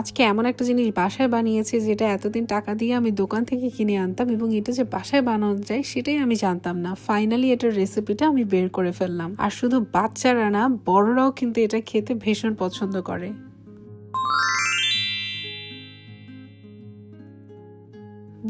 আজকে এমন একটা জিনিস বাসায় বানিয়েছে যেটা এতদিন টাকা দিয়ে আমি দোকান থেকে কিনে আনতাম এবং এটা যে বাসায় বানানো যায় সেটাই আমি জানতাম না। ফাইনালি এটার রেসিপিটা আমি বের করে ফেললাম। আর শুধু বাচ্চারা না, বড়রাও কিন্তু এটা খেতে ভীষণ পছন্দ করে।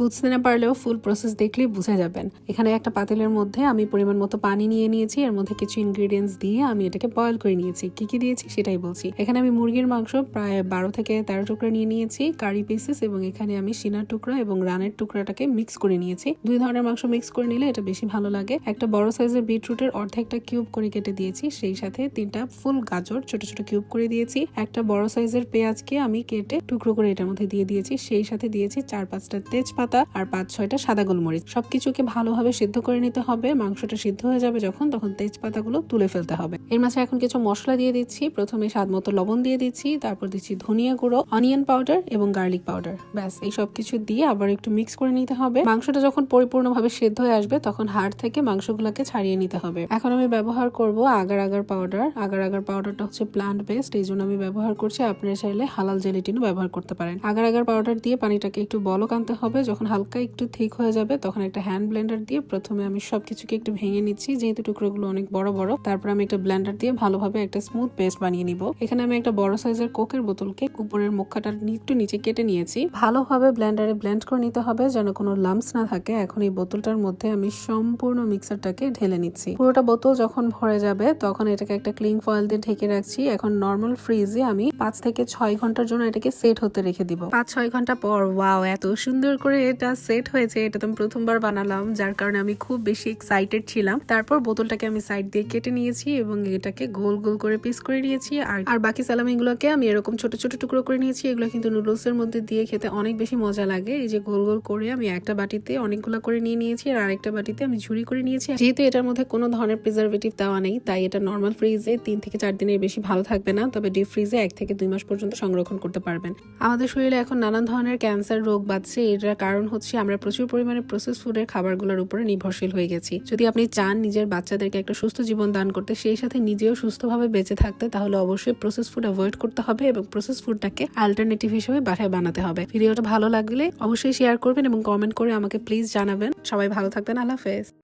বুঝতে না পারলেও ফুল প্রসেস দেখলেই বুঝে যাবেন। এখানে একটা পাতিলের মধ্যে আমি পরিমাণ মতো পানি নিয়ে নিয়েছি, এর মধ্যে কিছু ইনগ্রিডিয়েন্টস দিয়ে আমি এটাকে বয়ল করে নিয়েছি। কি কি দিয়েছি সেটাই বলছি। এখানে আমি মুরগির মাংস প্রায় বারো থেকে তেরো টুকরা নিয়ে নিয়েছি কারি পিসেস এবং এখানে আমি সিনার টুকরা এবং রানের টুকরাটাকে মিক্স করে নিয়েছি। দুই ধরনের মাংস মিক্স করে নিলে এটা বেশি ভালো লাগে। একটা বড় সাইজের বিটরুটের অর্ধেকটা কিউব করে কেটে দিয়েছি, সেই সাথে তিনটা ফুল গাজর, ছোট ছোট কিউব করে দিয়েছি। একটা বড় সাইজের পেঁয়াজকে আমি কেটে টুকরো করে এটার মধ্যে দিয়ে দিয়েছি, সেই সাথে দিয়েছি চার পাঁচটা তেজপাতা। আর পাঁচ ছয়টা সাদা গোলমরিচ। সবকিছুকে ভালোভাবে সিদ্ধ করে নিতে হবে। মাংসটা সিদ্ধ হয়ে যাবে যখন, তখন তেজপাতাগুলো তুলে ফেলতে হবে। এর মাঝে এখন কিছু মশলা দিয়ে দিচ্ছি। প্রথমে স্বাদ মতো লবণ দিয়ে দিচ্ছি। তারপর দিচ্ছি ধনিয়া গুঁড়ো, অনিয়ন পাউডার এবং গার্লিক পাউডার। ব্যাস, এই সব কিছু দিয়ে আবার একটু মিক্স করে নিতে হবে। মাংসটা যখন পরিপূর্ণভাবে সিদ্ধ হয়ে আসবে, তখন হাড় থেকে মাংসগুলোকে ছাড়িয়ে নিতে হবে। এখন আমি ব্যবহার করব agar agar powder. Agar agar পাউডারটা হচ্ছে প্লান্ট বেসড এই জন্য আমি ব্যবহার করছি। আপনারা চাইলে হালাল জেলিটিনও ব্যবহার করতে পারেন। আগার আগার পাউডার দিয়ে পানিটাকে একটু বলক আনতে হবে। যখন হালকা একটু ঠিক হয়ে যাবে, তখন একটা হ্যান্ড ব্লেন্ডার দিয়ে প্রথমে আমি সবকিছুকে একটু ভেঙে নিচ্ছি। যেহেতু টুকরোগুলো অনেক বড় বড়, তারপর আমি একটা ব্লেন্ডার দিয়ে ভালোভাবে একটা স্মুথ পেস্ট বানিয়ে নিব। এখানে আমি একটা বড় সাইজের কোকের বোতলকে উপরের মুখাটা একটু নিচে কেটে নিয়েছি। ভালোভাবে ব্লেন্ডারে ব্লেন্ড করে নিতে হবে যেন কোনো লাম্পস না থাকে। এখন এই বোতলটার মধ্যে আমি সম্পূর্ণ মিক্সারটাকে ঢেলে নিচ্ছি। পুরোটা বোতল যখন ভরে যাবে, তখন এটাকে একটা ক্লিং ফয়েল দিয়ে ঢেকে রাখছি। এখন নর্মাল ফ্রিজে আমি পাঁচ থেকে ছয় ঘণ্টার জন্য এটাকে সেট হতে রেখে দিব। পাঁচ ছয় ঘণ্টা পর ওয়াও এত সুন্দর করে এটা সেট হয়েছে, এটা তো আমি প্রথমবার বানালাম, যার কারণে আমি খুব বেশি এক্সাইটেড ছিলাম। তারপর বোতলটাকে আমি সাইড দিয়ে কেটে নিয়েছি এবং এটাকে গোল গোল করে পিস করে নিয়েছি আর আর বাকি সালামিগুলোকে আমি এরকম ছোট ছোট টুকরো করে নিয়েছি, এগুলো কিন্তু নুডলস এর মধ্যে দিয়ে খেতে অনেক বেশি মজা লাগে। এই যে গোল গোল করে আমি একটা বাটিতে অনেকগুলো করে নিয়ে নিয়েছি আর আরেকটা বাটিতে আমি ঝুড়ি করে নিয়েছি। যেহেতু এটার মধ্যে কোনো ধরনের প্রিজারভেটিভ দেওয়া নেই, তাই এটা নর্মাল ফ্রিজে তিন থেকে চার দিনের বেশি ভালো থাকবে না, তবে ডিপ ফ্রিজে এক থেকে দুই মাস পর্যন্ত সংরক্ষণ করতে পারবেন। আমাদের শরীরে এখন নানান ধরনের ক্যান্সার রোগ বাড়ছে এটার কারণ হচ্ছে আমরা প্রচুর পরিমাণে প্রসেস ফুডের খাবারগুলোর উপরে নির্ভরশীল হয়ে গেছি। যদি আপনি চান নিজের বাচ্চাদেরকে একটা সুস্থ জীবন দান করতে, সেই সাথে নিজেও সুস্থভাবে বেঁচে থাকতে, তাহলে অবশ্যই প্রসেস ফুড অ্যাভয়েড করতে হবে এবং প্রসেস ফুডটাকে অল্টারনেটিভ হিসেবে বাসায় বানাতে হবে। ভিডিওটা ভালো লাগলে অবশ্যই শেয়ার করবেন এবং কমেন্ট করে আমাকে প্লিজ জানাবেন। সবাই ভালো থাকবেন, আল্লাহ হাফেজ।